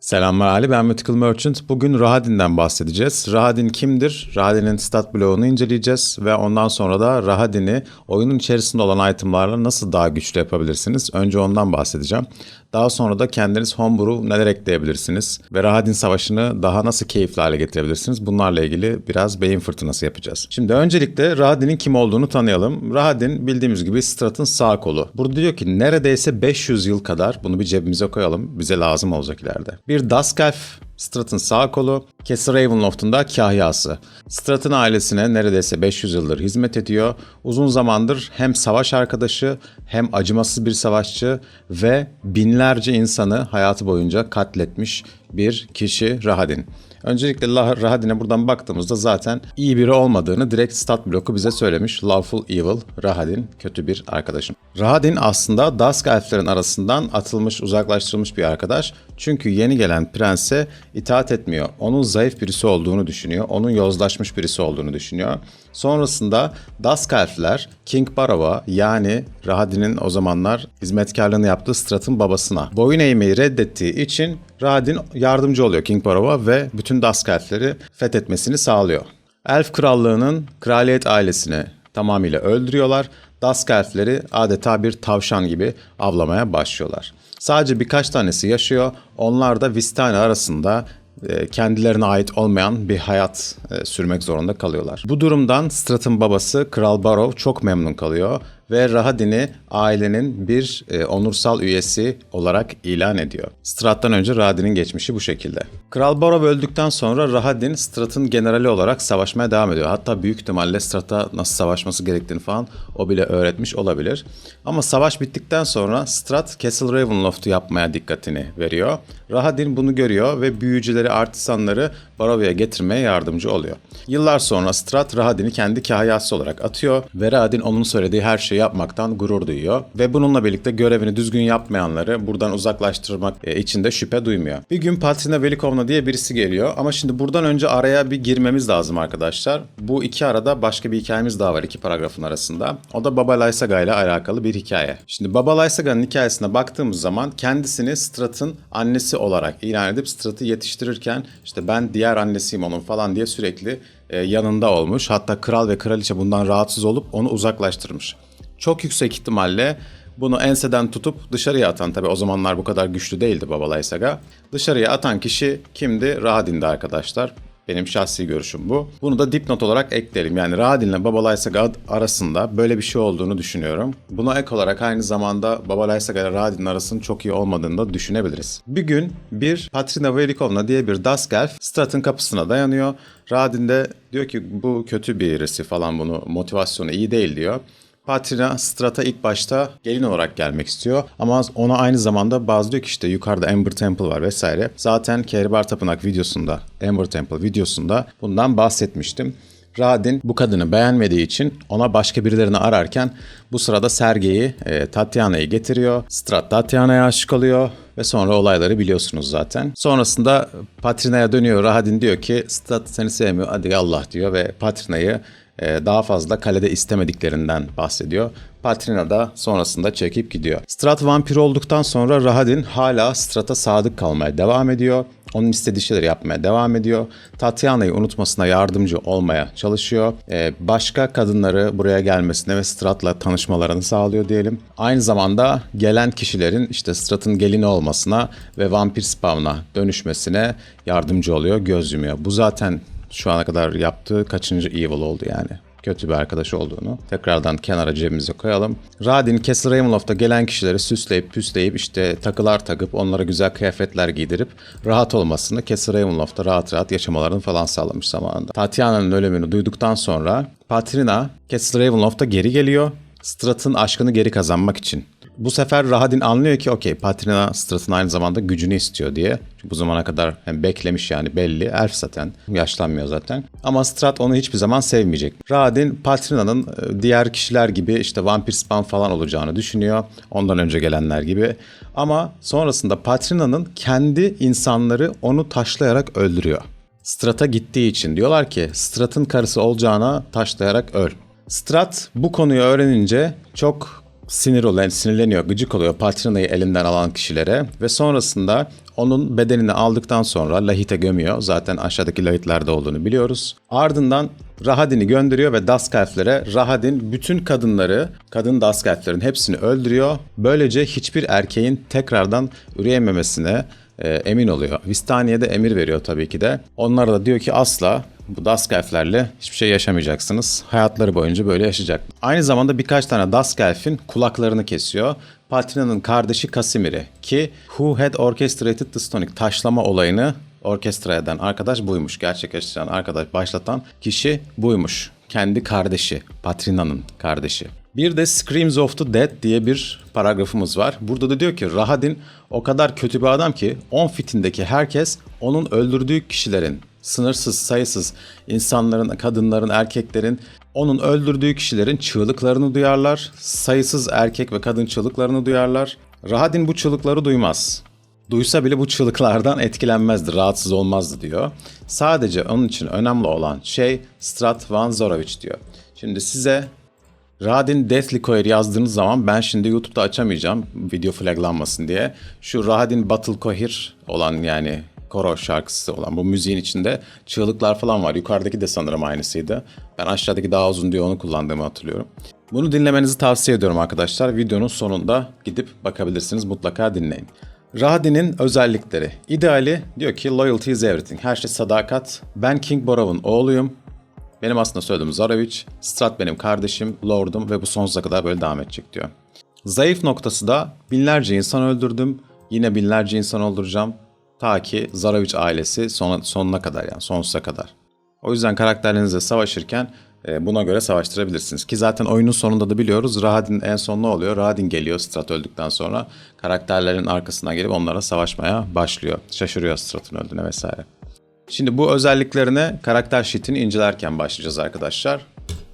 Selamlar Ali, ben Mythical Merchant. Bugün Rahadin'den bahsedeceğiz. Rahadin kimdir? Rahadin'in stat bloğunu inceleyeceğiz ve ondan sonra da Rahadin'i oyunun içerisinde olan itemlarla nasıl daha güçlü yapabilirsiniz? Önce ondan bahsedeceğim. Daha sonra da kendiniz homebrew neler ekleyebilirsiniz ve Rahadin Savaşı'nı daha nasıl keyifli hale getirebilirsiniz? Bunlarla ilgili biraz beyin fırtınası yapacağız. Şimdi öncelikle Rahadin'in kim olduğunu tanıyalım. Rahadin bildiğimiz gibi Strat'ın sağ kolu. Burada diyor ki neredeyse 500 yıl kadar bunu bir cebimize koyalım. Bize lazım olacak ileride. Bir Dusk Elf Strat'ın sağ kolu, Castle Ravenloft'un da kahyası. Strat'ın ailesine neredeyse 500 yıldır hizmet ediyor. Uzun zamandır hem savaş arkadaşı hem acımasız bir savaşçı ve binlerce insanı hayatı boyunca katletmiş bir kişi Rahadin. Öncelikle Rahadin'e buradan baktığımızda zaten iyi biri olmadığını direkt stat bloku bize söylemiş. Lawful Evil, Rahadin kötü bir arkadaşım. Rahadin aslında Dusk Elflerin arasından atılmış, uzaklaştırılmış bir arkadaş. Çünkü yeni gelen prense itaat etmiyor. Onun zayıf birisi olduğunu düşünüyor. Onun yozlaşmış birisi olduğunu düşünüyor. Sonrasında Dusk Elfler King Barrow'a yani Rahadin'in o zamanlar hizmetkarlığını yaptığı Strat'ın babasına boyun eğmeyi reddettiği için Rahadin yardımcı oluyor King Barrow'a ve bütün Dusk Elfleri fethetmesini sağlıyor. Elf Krallığı'nın kraliyet ailesini tamamıyla öldürüyorlar. Dusk Elfleri adeta bir tavşan gibi avlamaya başlıyorlar. Sadece birkaç tanesi yaşıyor. Onlar da Vistani arasında e, kendilerine ait olmayan bir hayat e, sürmek zorunda kalıyorlar. Bu durumdan Strat'ın babası Kral Barrow çok memnun kalıyor ve Rahadin'i ailenin bir e, onursal üyesi olarak ilan ediyor. Strat'tan önce Rahadin'in geçmişi bu şekilde. Kral Barrow öldükten sonra Rahadin Strat'ın generali olarak savaşmaya devam ediyor. Hatta büyük ihtimalle Strat'a nasıl savaşması gerektiğini falan o bile öğretmiş olabilir. Ama savaş bittikten sonra Strat Castle Ravenloft'u yapmaya dikkatini veriyor. Rahadin bunu görüyor ve büyücüleri, artisanları Barovia getirmeye yardımcı oluyor. Yıllar sonra Strat Rahadin'i kendi kahyası olarak atıyor ve Rahadin onun söylediği her şeyi yapmaktan gurur duyuyor. Ve bununla birlikte görevini düzgün yapmayanları buradan uzaklaştırmak e, için de şüphe duymuyor. Bir gün Patrina Velikovna diye birisi geliyor ama şimdi buradan önce araya bir girmemiz lazım arkadaşlar. Bu iki arada başka bir hikayemiz daha var iki paragrafın arasında. O da Baba Lysaga ile alakalı bir hikaye. Şimdi Baba Lysaga'nın hikayesine baktığımız zaman kendisini Strat'ın annesi olarak ilan edip Strat'ı yetiştirirken işte ben diğer annesiyim onun falan diye sürekli e, yanında olmuş. Hatta kral ve kraliçe bundan rahatsız olup onu uzaklaştırmış. Çok yüksek ihtimalle bunu enseden tutup dışarıya atan tabi o zamanlar bu kadar güçlü değildi Baba Lysaga. Dışarıya atan kişi kimdi? Rahadin'di arkadaşlar. Benim şahsi görüşüm bu. Bunu da dipnot olarak ekleyelim. Yani Rahadin'le Baba Lysaga arasında böyle bir şey olduğunu düşünüyorum. Buna ek olarak aynı zamanda Baba Lysaga ile Rahadin arasının çok iyi olmadığını da düşünebiliriz. Bir gün bir Patrina Velikovna diye bir Dusk Elf Strat'ın kapısına dayanıyor. Rahadin de diyor ki bu kötü birisi falan bunu motivasyonu iyi değil diyor. Patrina Strat'a ilk başta gelin olarak gelmek istiyor. Ama ona aynı zamanda bazı diyor ki işte yukarıda Amber Temple var vesaire. Zaten Kehribar Tapınak videosunda, Amber Temple videosunda bundan bahsetmiştim. Radin bu kadını beğenmediği için ona başka birilerini ararken bu sırada Sergey'i, e, Tatiana'yı getiriyor. Strat Tatiana'ya aşık oluyor ve sonra olayları biliyorsunuz zaten. Sonrasında Patrina'ya dönüyor. Rahadin diyor ki Strat seni sevmiyor hadi Allah diyor ve Patrina'yı daha fazla kalede istemediklerinden bahsediyor. Patrina da sonrasında çekip gidiyor. Strat vampir olduktan sonra Rahadin hala Strat'a sadık kalmaya devam ediyor. Onun istediği şeyleri yapmaya devam ediyor. Tatiana'yı unutmasına yardımcı olmaya çalışıyor. Ee, başka kadınları buraya gelmesine ve Strat'la tanışmalarını sağlıyor diyelim. Aynı zamanda gelen kişilerin işte Strat'ın gelini olmasına ve vampir spawn'a dönüşmesine yardımcı oluyor, göz yumuyor. Bu zaten şu ana kadar yaptığı kaçıncı evil oldu yani kötü bir arkadaş olduğunu tekrardan kenara cebimize koyalım. Radin Castle Ravenloft'a gelen kişileri süsleyip püsleyip işte takılar takıp onlara güzel kıyafetler giydirip rahat olmasını Castle Ravenloft'ta rahat rahat yaşamalarını falan sağlamış zamanında. Tatiana'nın ölümünü duyduktan sonra Patrina Castle Ravenloft'a geri geliyor. Strat'ın aşkını geri kazanmak için. Bu sefer Rahadin anlıyor ki okey Patrina Strat'ın aynı zamanda gücünü istiyor diye. Çünkü bu zamana kadar hem beklemiş yani belli. Elf zaten. Yaşlanmıyor zaten. Ama Strat onu hiçbir zaman sevmeyecek. Rahadin Patrina'nın e, diğer kişiler gibi işte vampir spam falan olacağını düşünüyor. Ondan önce gelenler gibi. Ama sonrasında Patrina'nın kendi insanları onu taşlayarak öldürüyor. Strat'a gittiği için diyorlar ki Strat'ın karısı olacağına taşlayarak öl. Strat bu konuyu öğrenince çok sinir oluyor, sinirleniyor, gıcık oluyor Patrina'yı elinden alan kişilere ve sonrasında Onun bedenini aldıktan sonra lahite gömüyor. Zaten aşağıdaki lahitlerde olduğunu biliyoruz. Ardından Rahadin'i gönderiyor ve Duskelf'lere Rahadin bütün kadınları, kadın Duskelf'lerin hepsini öldürüyor. Böylece hiçbir erkeğin tekrardan üreyememesine e, emin oluyor. Vistaniye de emir veriyor tabii ki de. Onlara da diyor ki asla bu Duskelf'lerle hiçbir şey yaşamayacaksınız. Hayatları boyunca böyle yaşayacak. Aynı zamanda birkaç tane Duskelf'in kulaklarını kesiyor. Patrina'nın kardeşi Kasimir'i ki Who Had Orchestrated the Stonic taşlama olayını orkestra eden arkadaş buymuş. Gerçekleştiren arkadaş, başlatan kişi buymuş. Kendi kardeşi, Patrina'nın kardeşi. Bir de Screams of the Dead diye bir paragrafımız var. Burada da diyor ki Rahadin o kadar kötü bir adam ki 10 fitindeki herkes onun öldürdüğü kişilerin sınırsız sayısız insanların, kadınların, erkeklerin onun öldürdüğü kişilerin çığlıklarını duyarlar. Sayısız erkek ve kadın çığlıklarını duyarlar. Rahadin bu çığlıkları duymaz. Duysa bile bu çığlıklardan etkilenmezdi, rahatsız olmazdı diyor. Sadece onun için önemli olan şey Strat Van Zorovich diyor. Şimdi size Rahadin Deathly yazdığınız zaman ben şimdi YouTube'da açamayacağım video flaglanmasın diye. Şu Rahadin Battle Choir olan yani koro şarkısı olan bu müziğin içinde çığlıklar falan var. Yukarıdaki de sanırım aynısıydı. Ben aşağıdaki daha uzun diye onu kullandığımı hatırlıyorum. Bunu dinlemenizi tavsiye ediyorum arkadaşlar. Videonun sonunda gidip bakabilirsiniz. Mutlaka dinleyin. Rahadin'in özellikleri. İdeali diyor ki loyalty is everything. Her şey sadakat. Ben King Borov'un oğluyum. Benim aslında söylediğim Zarovich. Strat benim kardeşim, lordum ve bu sonsuza kadar böyle devam edecek diyor. Zayıf noktası da binlerce insan öldürdüm. Yine binlerce insan öldüreceğim. Ta ki Zarovich ailesi sona, sonuna kadar yani sonsuza kadar. O yüzden karakterlerinizle savaşırken e, buna göre savaştırabilirsiniz. Ki zaten oyunun sonunda da biliyoruz Rahadin en son ne oluyor? Rahadin geliyor Strat öldükten sonra karakterlerin arkasına gelip onlara savaşmaya başlıyor. Şaşırıyor Strat'ın öldüğüne vesaire. Şimdi bu özelliklerine karakter sheet'ini incelerken başlayacağız arkadaşlar.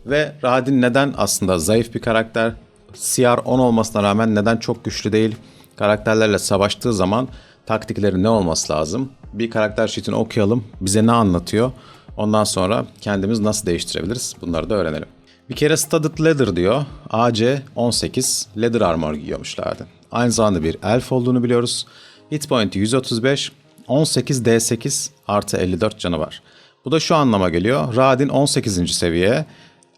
Ve Rahadin neden aslında zayıf bir karakter? CR 10 olmasına rağmen neden çok güçlü değil? Karakterlerle savaştığı zaman taktikleri ne olması lazım? Bir karakter sheet'ini okuyalım. Bize ne anlatıyor? Ondan sonra kendimiz nasıl değiştirebiliriz? Bunları da öğrenelim. Bir kere Studded Leather diyor. AC 18 leather armor giyiyormuşlardı. Aynı zamanda bir elf olduğunu biliyoruz. Hit point'i 135, 18 D8 artı 54 canı var. Bu da şu anlama geliyor. Radin 18. seviye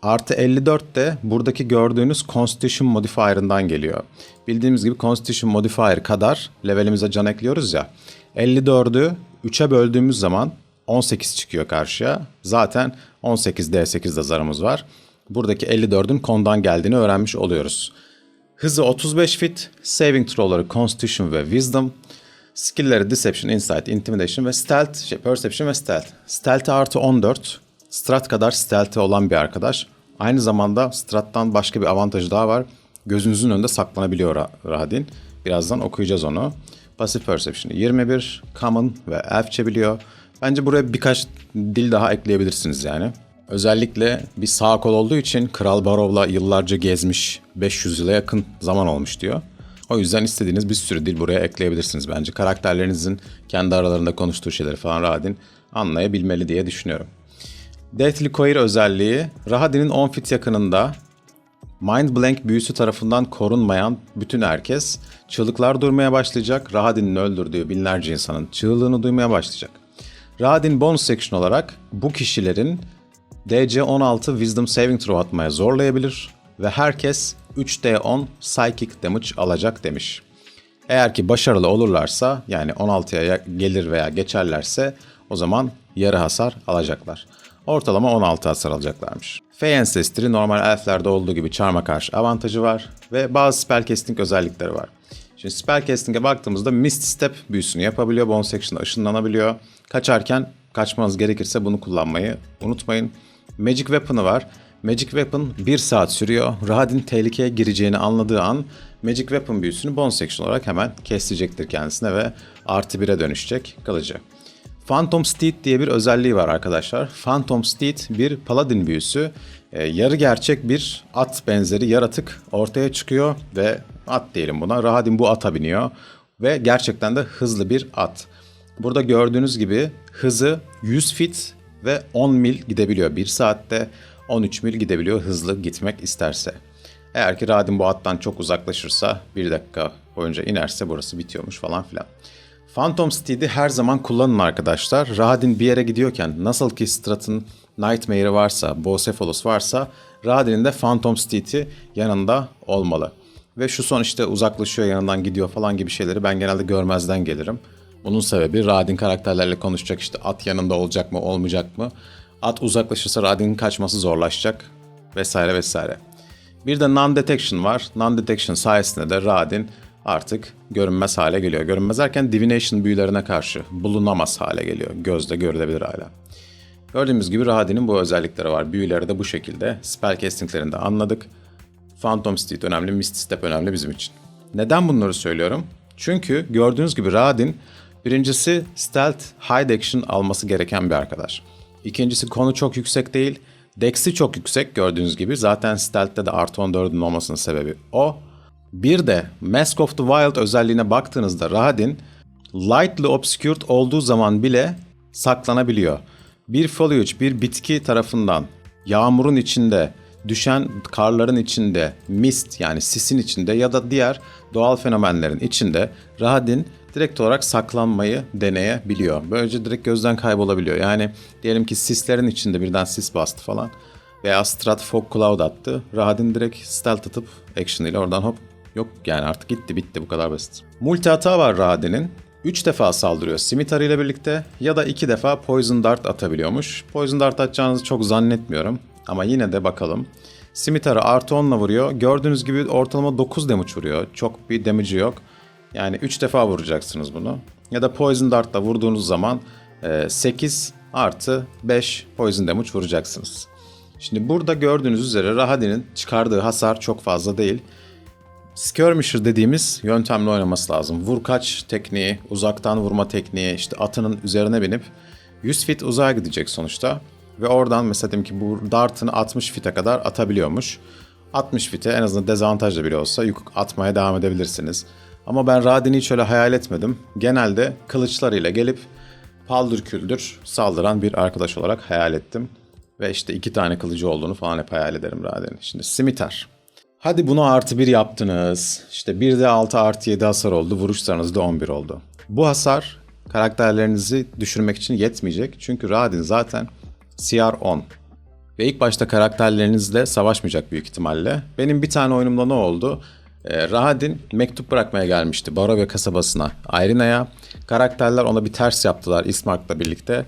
artı 54 de buradaki gördüğünüz Constitution modifier'ından geliyor. Bildiğimiz gibi Constitution modifier kadar levelimize can ekliyoruz ya. 54'ü 3'e böldüğümüz zaman 18 çıkıyor karşıya. Zaten 18 D8'de zarımız var. Buradaki 54'ün kondan geldiğini öğrenmiş oluyoruz. Hızı 35 fit, saving throw'ları Constitution ve Wisdom, skill'leri Deception, Insight, Intimidation ve Stealth, şey, Perception ve Stealth. Stealth'i artı 14, Strat kadar Stealth'i olan bir arkadaş. Aynı zamanda Strat'tan başka bir avantajı daha var. Gözünüzün önünde saklanabiliyor Rahadin. Birazdan okuyacağız onu. Passive Perception'ı 21, Common ve Elfçe biliyor. Bence buraya birkaç dil daha ekleyebilirsiniz yani. Özellikle bir sağ kol olduğu için Kral Barov'la yıllarca gezmiş, 500 yıla yakın zaman olmuş diyor. O yüzden istediğiniz bir sürü dil buraya ekleyebilirsiniz bence. Karakterlerinizin kendi aralarında konuştuğu şeyleri falan Rahadin anlayabilmeli diye düşünüyorum. Deathly Coir özelliği Rahadin'in 10 fit yakınında Mind Blank büyüsü tarafından korunmayan bütün herkes çığlıklar durmaya başlayacak. Rahadin'in öldürdüğü binlerce insanın çığlığını duymaya başlayacak. Rahadin bonus section olarak bu kişilerin DC-16 Wisdom Saving Throw atmaya zorlayabilir ve herkes 3D10 Psychic Damage alacak demiş. Eğer ki başarılı olurlarsa yani 16'ya gelir veya geçerlerse o zaman yarı hasar alacaklar. Ortalama 16 hasar alacaklarmış. Fey Ancestry normal elflerde olduğu gibi charm'a karşı avantajı var ve bazı spell casting özellikleri var. Şimdi spell casting'e baktığımızda Mist Step büyüsünü yapabiliyor. Bone section'da ışınlanabiliyor. Kaçarken kaçmanız gerekirse bunu kullanmayı unutmayın. Magic Weapon'ı var. Magic Weapon 1 saat sürüyor. Rahadin tehlikeye gireceğini anladığı an Magic Weapon büyüsünü Bone Section olarak hemen kesecektir kendisine ve artı 1'e dönüşecek kalıcı. Phantom Steed diye bir özelliği var arkadaşlar. Phantom Steed bir paladin büyüsü. E, yarı gerçek bir at benzeri yaratık ortaya çıkıyor ve at diyelim buna. Rahadin bu ata biniyor ve gerçekten de hızlı bir at. Burada gördüğünüz gibi hızı 100 fit ve 10 mil gidebiliyor. 1 saatte 13 mil gidebiliyor hızlı gitmek isterse. Eğer ki Radin bu attan çok uzaklaşırsa 1 dakika boyunca inerse burası bitiyormuş falan filan. Phantom Steed'i her zaman kullanın arkadaşlar. Rahadin bir yere gidiyorken nasıl ki Strat'ın Nightmare'i varsa, Bocephalus varsa Rahadin'in de Phantom Steed'i yanında olmalı. Ve şu son işte uzaklaşıyor yanından gidiyor falan gibi şeyleri ben genelde görmezden gelirim. Bunun sebebi Radin karakterlerle konuşacak işte at yanında olacak mı olmayacak mı? At uzaklaşırsa Radin'in kaçması zorlaşacak vesaire vesaire. Bir de non-detection var. Non-detection sayesinde de Radin artık görünmez hale geliyor. Görünmez derken divination büyülerine karşı bulunamaz hale geliyor. Gözle görülebilir hala. Gördüğümüz gibi Radin'in bu özellikleri var. Büyüleri de bu şekilde. Spellcasting'lerini de anladık. Phantom Steed önemli, Misty Step önemli bizim için. Neden bunları söylüyorum? Çünkü gördüğünüz gibi Radin birincisi stealth hide action alması gereken bir arkadaş. İkincisi konu çok yüksek değil. Dex'i çok yüksek gördüğünüz gibi. Zaten stealth'te de artı 14'ün olmasının sebebi o. Bir de Mask of the Wild özelliğine baktığınızda Rahadin lightly obscured olduğu zaman bile saklanabiliyor. Bir foliage, bir bitki tarafından yağmurun içinde, düşen karların içinde, mist yani sisin içinde ya da diğer doğal fenomenlerin içinde Rahadin direkt olarak saklanmayı deneyebiliyor. Böylece direkt gözden kaybolabiliyor. Yani diyelim ki sislerin içinde birden sis bastı falan veya Strat Fog Cloud attı. Rahadin direkt stealth atıp action ile oradan hop yok yani artık gitti bitti bu kadar basit. Multi hata var Rahadin'in. 3 defa saldırıyor Scimitar ile birlikte ya da 2 defa Poison Dart atabiliyormuş. Poison Dart atacağınızı çok zannetmiyorum ama yine de bakalım. Scimitar'ı artı 10'la vuruyor. Gördüğünüz gibi ortalama 9 damage vuruyor. Çok bir damage'i yok. Yani 3 defa vuracaksınız bunu. Ya da Poison Dart'la vurduğunuz zaman 8 artı 5 Poison damage vuracaksınız. Şimdi burada gördüğünüz üzere Rahadi'nin çıkardığı hasar çok fazla değil. Skirmisher dediğimiz yöntemle oynaması lazım. Vur kaç tekniği, uzaktan vurma tekniği, işte atının üzerine binip 100 fit uzağa gidecek sonuçta. Ve oradan mesela diyelim ki bu dartını 60 fite kadar atabiliyormuş. 60 fite en azından dezavantajlı bile olsa yük atmaya devam edebilirsiniz. Ama ben Radin'i hiç öyle hayal etmedim. Genelde kılıçlarıyla gelip paldır küldür saldıran bir arkadaş olarak hayal ettim. Ve işte iki tane kılıcı olduğunu falan hep hayal ederim Radin'in. Şimdi Simitar. Hadi bunu artı bir yaptınız. İşte bir de 6 artı 7 hasar oldu. Vuruşlarınız da 11 oldu. Bu hasar karakterlerinizi düşürmek için yetmeyecek. Çünkü Radin zaten CR 10. Ve ilk başta karakterlerinizle savaşmayacak büyük ihtimalle. Benim bir tane oyunumda ne oldu? Ee, Rahadin mektup bırakmaya gelmişti Barovia kasabasına, Irina'ya. Karakterler ona bir ters yaptılar Ismark'la birlikte.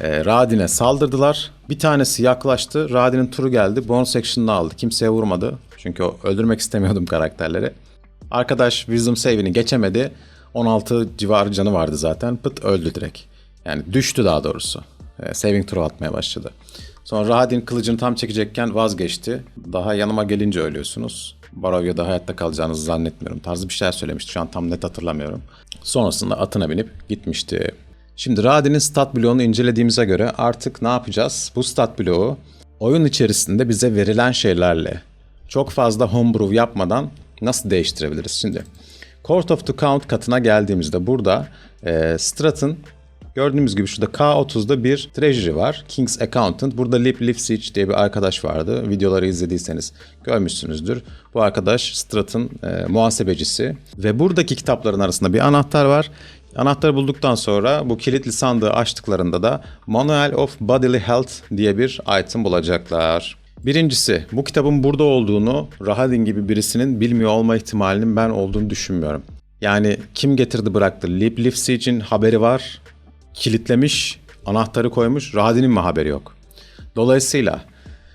Ee, Rahadin'e saldırdılar. Bir tanesi yaklaştı. Rahadin'in turu geldi. Bonus action'ını aldı. Kimseye vurmadı. Çünkü öldürmek istemiyordum karakterleri. Arkadaş Wisdom save'ini geçemedi. 16 civarı canı vardı zaten. Pıt öldü direkt. Yani düştü daha doğrusu. Ee, saving throw atmaya başladı. Sonra Rahadin kılıcını tam çekecekken vazgeçti. Daha yanıma gelince ölüyorsunuz. Baravya'da hayatta kalacağınızı zannetmiyorum. Tarzı bir şeyler söylemişti. Şu an tam net hatırlamıyorum. Sonrasında atına binip gitmişti. Şimdi Radin'in stat bloğunu incelediğimize göre artık ne yapacağız? Bu stat bloğu oyun içerisinde bize verilen şeylerle çok fazla homebrew yapmadan nasıl değiştirebiliriz? Şimdi Court of the Count katına geldiğimizde burada e, Strat'ın Gördüğümüz gibi şurada K30'da bir treasury var. King's Accountant. Burada Lip Lifsich diye bir arkadaş vardı. Videoları izlediyseniz görmüşsünüzdür. Bu arkadaş Strat'ın e, muhasebecisi. Ve buradaki kitapların arasında bir anahtar var. Anahtarı bulduktan sonra bu kilitli sandığı açtıklarında da Manual of Bodily Health diye bir item bulacaklar. Birincisi bu kitabın burada olduğunu Rahadin gibi birisinin bilmiyor olma ihtimalinin ben olduğunu düşünmüyorum. Yani kim getirdi bıraktı? Lip Lifsich'in haberi var kilitlemiş, anahtarı koymuş. Rahadi'nin mi haberi yok? Dolayısıyla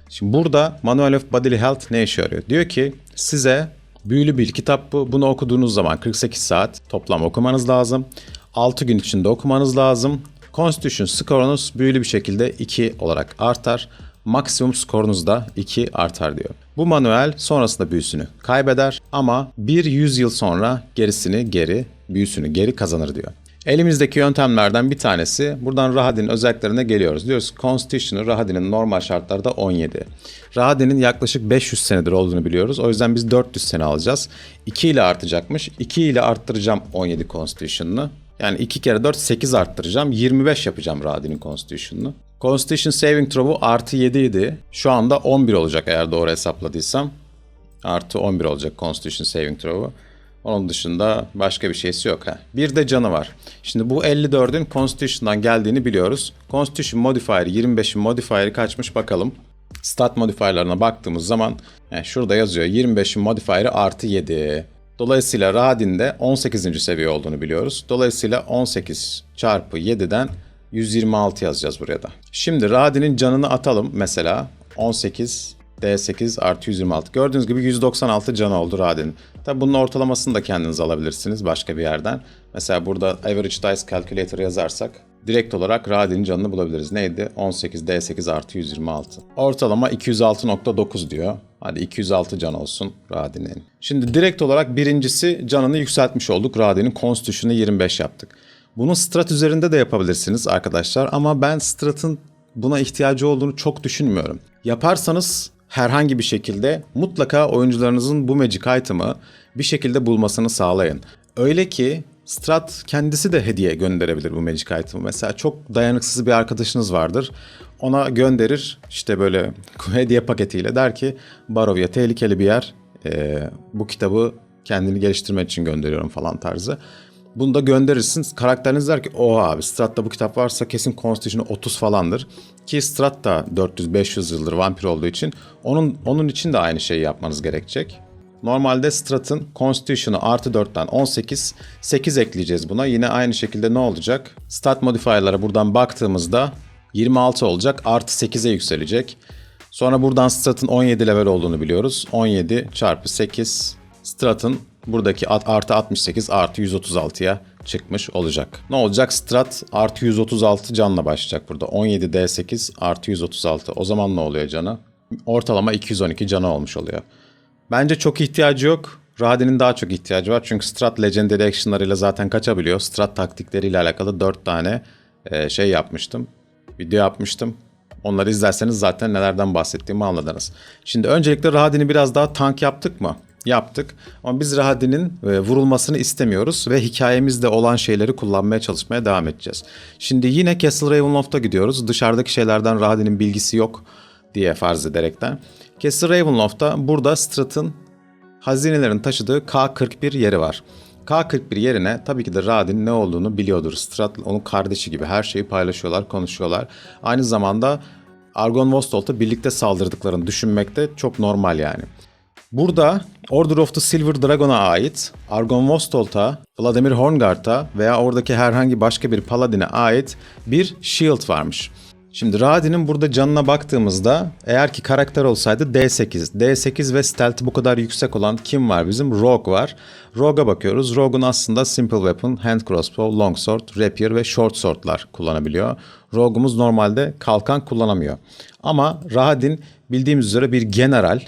şimdi burada Manual of Bodily Health ne işe yarıyor? Diyor ki size büyülü bir kitap bu. Bunu okuduğunuz zaman 48 saat toplam okumanız lazım. 6 gün içinde okumanız lazım. Constitution skorunuz büyülü bir şekilde 2 olarak artar. Maksimum skorunuz da 2 artar diyor. Bu manuel sonrasında büyüsünü kaybeder ama bir 100 yıl sonra gerisini geri, büyüsünü geri kazanır diyor. Elimizdeki yöntemlerden bir tanesi buradan Rahadin'in özelliklerine geliyoruz. Diyoruz Constitution'ı Rahadin'in normal şartlarda 17. Rahadin'in yaklaşık 500 senedir olduğunu biliyoruz. O yüzden biz 400 sene alacağız. 2 ile artacakmış. 2 ile arttıracağım 17 Constitution'ını. Yani 2 kere 4 8 arttıracağım. 25 yapacağım Rahadin'in Constitution'ını. Constitution Saving Throw'u artı 7 idi. Şu anda 11 olacak eğer doğru hesapladıysam. Artı 11 olacak Constitution Saving Throw'u. Onun dışında başka bir şeysi yok. Ha. Bir de canı var. Şimdi bu 54'ün Constitution'dan geldiğini biliyoruz. Constitution modifier'i 25'in modifier'i kaçmış bakalım. Stat modifier'larına baktığımız zaman yani şurada yazıyor 25'in modifier'i artı 7. Dolayısıyla Radin'de 18. seviye olduğunu biliyoruz. Dolayısıyla 18 çarpı 7'den 126 yazacağız buraya da. Şimdi Radin'in canını atalım mesela. 18 D8 artı 126. Gördüğünüz gibi 196 canı oldu Radin'in. Tabi bunun ortalamasını da kendiniz alabilirsiniz başka bir yerden. Mesela burada Average Dice Calculator yazarsak direkt olarak Radin'in canını bulabiliriz. Neydi? 18 D8 artı 126. Ortalama 206.9 diyor. Hadi 206 can olsun Radin'in. Şimdi direkt olarak birincisi canını yükseltmiş olduk. Radin'in Constitution'ı 25 yaptık. Bunu Strat üzerinde de yapabilirsiniz arkadaşlar ama ben Strat'ın buna ihtiyacı olduğunu çok düşünmüyorum. Yaparsanız herhangi bir şekilde mutlaka oyuncularınızın bu magic item'ı bir şekilde bulmasını sağlayın. Öyle ki Strat kendisi de hediye gönderebilir bu magic item'ı. Mesela çok dayanıksız bir arkadaşınız vardır. Ona gönderir işte böyle hediye paketiyle der ki Barovia tehlikeli bir yer. Ee, bu kitabı kendini geliştirmek için gönderiyorum falan tarzı. Bunu da gönderirsin. Karakteriniz der ki o abi Strat'ta bu kitap varsa kesin Constitution'ı 30 falandır. Ki Strat da 400-500 yıldır vampir olduğu için onun onun için de aynı şeyi yapmanız gerekecek. Normalde Strat'ın Constitution'ı artı 4'ten 18, 8 ekleyeceğiz buna. Yine aynı şekilde ne olacak? Stat modifier'lara buradan baktığımızda 26 olacak, artı 8'e yükselecek. Sonra buradan Strat'ın 17 level olduğunu biliyoruz. 17 çarpı 8, Strat'ın buradaki artı 68 artı 136'ya çıkmış olacak. Ne olacak? Strat artı 136 canla başlayacak burada. 17 D8 artı 136. O zaman ne oluyor canı? Ortalama 212 canı olmuş oluyor. Bence çok ihtiyacı yok. Radin'in daha çok ihtiyacı var. Çünkü Strat Legendary Action'larıyla zaten kaçabiliyor. Strat taktikleriyle alakalı 4 tane e, şey yapmıştım. Video yapmıştım. Onları izlerseniz zaten nelerden bahsettiğimi anladınız. Şimdi öncelikle Radin'i biraz daha tank yaptık mı? Yaptık. Ama biz Rahadi'nin e, vurulmasını istemiyoruz ve hikayemizde olan şeyleri kullanmaya çalışmaya devam edeceğiz. Şimdi yine Castle Ravenloft'a gidiyoruz. Dışarıdaki şeylerden Rahadi'nin bilgisi yok diye farz ederekten. Castle Ravenloft'ta burada Strat'ın hazinelerin taşıdığı K41 yeri var. K41 yerine tabii ki de Radin ne olduğunu biliyordur. Strat onun kardeşi gibi her şeyi paylaşıyorlar, konuşuyorlar. Aynı zamanda Argon Vostolt'a birlikte saldırdıklarını düşünmek de çok normal yani. Burada Order of the Silver Dragon'a ait Argon Vostolt'a, Vladimir Horngard'a veya oradaki herhangi başka bir paladine ait bir shield varmış. Şimdi Radin'in burada canına baktığımızda eğer ki karakter olsaydı D8. D8 ve stealth bu kadar yüksek olan kim var bizim? Rogue var. Rogue'a bakıyoruz. Rogue'un aslında simple weapon, hand crossbow, longsword, rapier ve short sword'lar kullanabiliyor. Rogue'umuz normalde kalkan kullanamıyor. Ama Radin bildiğimiz üzere bir general.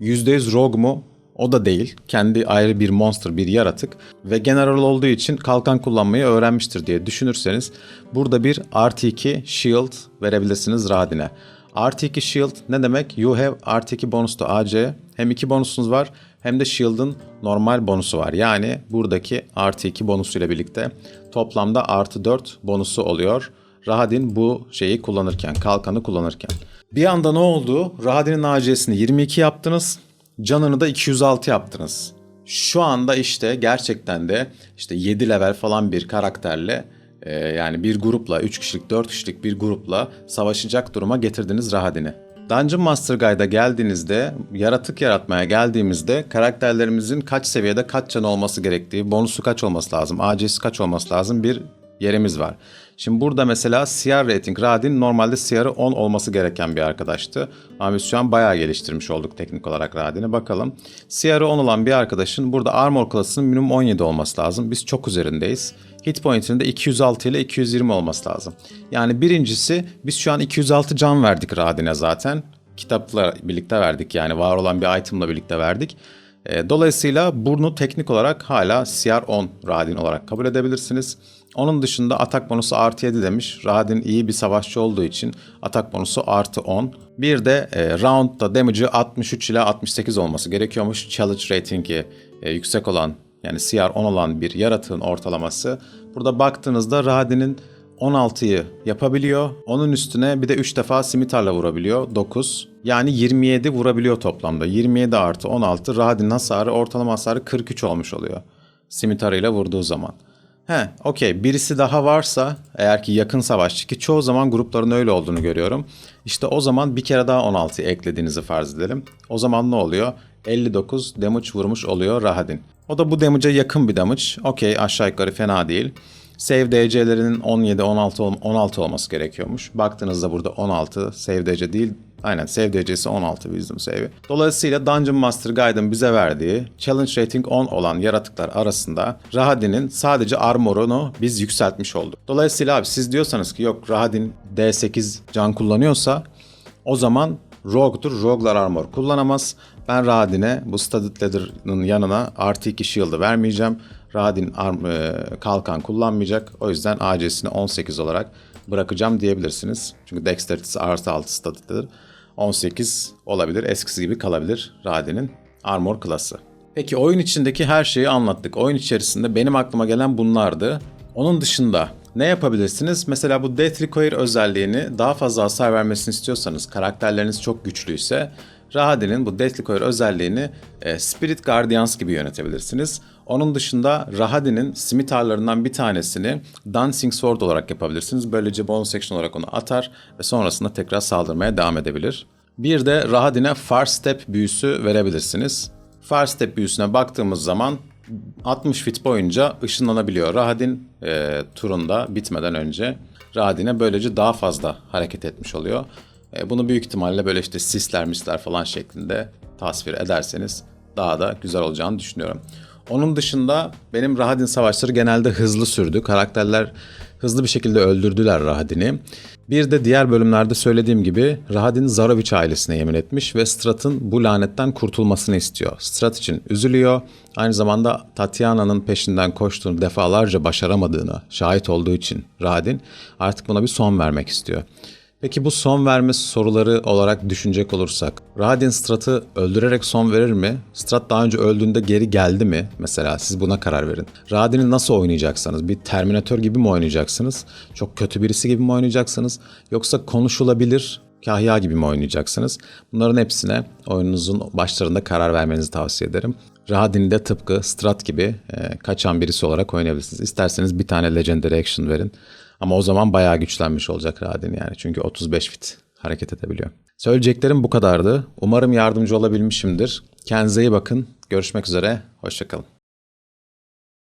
%100 rogue mu? O da değil. Kendi ayrı bir monster, bir yaratık ve general olduğu için kalkan kullanmayı öğrenmiştir diye düşünürseniz burada bir artı 2 shield verebilirsiniz Radin'e. Artı 2 shield ne demek? You have artı 2 bonus to AC. Hem 2 bonusunuz var hem de shield'ın normal bonusu var. Yani buradaki artı 2 bonusuyla birlikte toplamda artı 4 bonusu oluyor. Rahadin bu şeyi kullanırken, kalkanı kullanırken. Bir anda ne oldu? Rahadin'in AC'sini 22 yaptınız canını da 206 yaptınız. Şu anda işte gerçekten de işte 7 level falan bir karakterle e, yani bir grupla 3 kişilik 4 kişilik bir grupla savaşacak duruma getirdiniz Rahadin'i. Dungeon Master Guide'a geldiğinizde, yaratık yaratmaya geldiğimizde karakterlerimizin kaç seviyede kaç can olması gerektiği, bonusu kaç olması lazım, AC'si kaç olması lazım bir yerimiz var. Şimdi burada mesela CR rating Radin normalde CR'ı 10 olması gereken bir arkadaştı. Ama biz şu an bayağı geliştirmiş olduk teknik olarak Radin'i. Bakalım. CR'ı 10 olan bir arkadaşın burada armor klasının minimum 17 olması lazım. Biz çok üzerindeyiz. Hit point'inin de 206 ile 220 olması lazım. Yani birincisi biz şu an 206 can verdik Radin'e zaten. Kitapla birlikte verdik yani var olan bir itemla birlikte verdik. Dolayısıyla bunu teknik olarak hala CR10 Radin olarak kabul edebilirsiniz. Onun dışında atak bonusu artı 7 demiş. Radin iyi bir savaşçı olduğu için atak bonusu artı 10. Bir de e, roundda damage'ı 63 ile 68 olması gerekiyormuş. Challenge rating'i e, yüksek olan yani CR 10 olan bir yaratığın ortalaması. Burada baktığınızda Radin'in 16'yı yapabiliyor. Onun üstüne bir de 3 defa simitarla vurabiliyor. 9. Yani 27 vurabiliyor toplamda. 27 artı 16 Rahadin'in hasarı ortalama hasarı 43 olmuş oluyor. Simitarıyla vurduğu zaman. He, okey. Birisi daha varsa eğer ki yakın savaşçı ki çoğu zaman grupların öyle olduğunu görüyorum. İşte o zaman bir kere daha 16'yı eklediğinizi farz edelim. O zaman ne oluyor? 59 damage vurmuş oluyor Rahadin. O da bu damage'a yakın bir damage. Okey aşağı yukarı fena değil. Save DC'lerinin 17, 16, ol- 16 olması gerekiyormuş. Baktığınızda burada 16 save DC değil. Aynen save DC'si 16 wisdom save'i. Dolayısıyla Dungeon Master Guide'ın bize verdiği challenge rating 10 olan yaratıklar arasında Rahadin'in sadece armorunu biz yükseltmiş olduk. Dolayısıyla abi siz diyorsanız ki yok Rahadin D8 can kullanıyorsa o zaman Rogue'dur. Rogue'lar armor kullanamaz. Ben Rahadin'e bu Studded Leather'ın yanına artı 2 shield'ı vermeyeceğim. Rahadin arm, e, kalkan kullanmayacak. O yüzden AC'sini 18 olarak bırakacağım diyebilirsiniz. Çünkü Dexterity'si artı 6 Studded Leather. 18 olabilir. Eskisi gibi kalabilir Rahadin'in armor klası. Peki oyun içindeki her şeyi anlattık. Oyun içerisinde benim aklıma gelen bunlardı. Onun dışında ne yapabilirsiniz? Mesela bu Death Recoil özelliğini daha fazla hasar vermesini istiyorsanız, karakterleriniz çok güçlüyse Rahadin'in bu Death Recoil özelliğini e, Spirit Guardians gibi yönetebilirsiniz. Onun dışında Rahadin'in simitarlarından bir tanesini Dancing Sword olarak yapabilirsiniz. Böylece bonus action olarak onu atar ve sonrasında tekrar saldırmaya devam edebilir. Bir de Rahadin'e Far Step büyüsü verebilirsiniz. Far Step büyüsüne baktığımız zaman 60 fit boyunca ışınlanabiliyor. Rahadin e, turunda bitmeden önce Rahadin'e böylece daha fazla hareket etmiş oluyor. E, bunu büyük ihtimalle böyle işte sisler misler falan şeklinde tasvir ederseniz daha da güzel olacağını düşünüyorum. Onun dışında benim Rahadin savaşları genelde hızlı sürdü. Karakterler hızlı bir şekilde öldürdüler Rahadin'i. Bir de diğer bölümlerde söylediğim gibi Rahadin Zarovich ailesine yemin etmiş ve Strat'ın bu lanetten kurtulmasını istiyor. Strat için üzülüyor. Aynı zamanda Tatiana'nın peşinden koştuğunu defalarca başaramadığını şahit olduğu için Rahadin artık buna bir son vermek istiyor. Peki bu son verme soruları olarak düşünecek olursak, Rahadin Strat'ı öldürerek son verir mi? Strat daha önce öldüğünde geri geldi mi? Mesela siz buna karar verin. Rahadin'i nasıl oynayacaksanız, bir Terminator gibi mi oynayacaksınız? Çok kötü birisi gibi mi oynayacaksınız? Yoksa konuşulabilir, kahya gibi mi oynayacaksınız? Bunların hepsine oyununuzun başlarında karar vermenizi tavsiye ederim. Rahadin'i de tıpkı Strat gibi e, kaçan birisi olarak oynayabilirsiniz. İsterseniz bir tane Legendary Action verin. Ama o zaman bayağı güçlenmiş olacak Radin yani. Çünkü 35 fit hareket edebiliyor. Söyleyeceklerim bu kadardı. Umarım yardımcı olabilmişimdir. Kendinize iyi bakın. Görüşmek üzere. Hoşçakalın.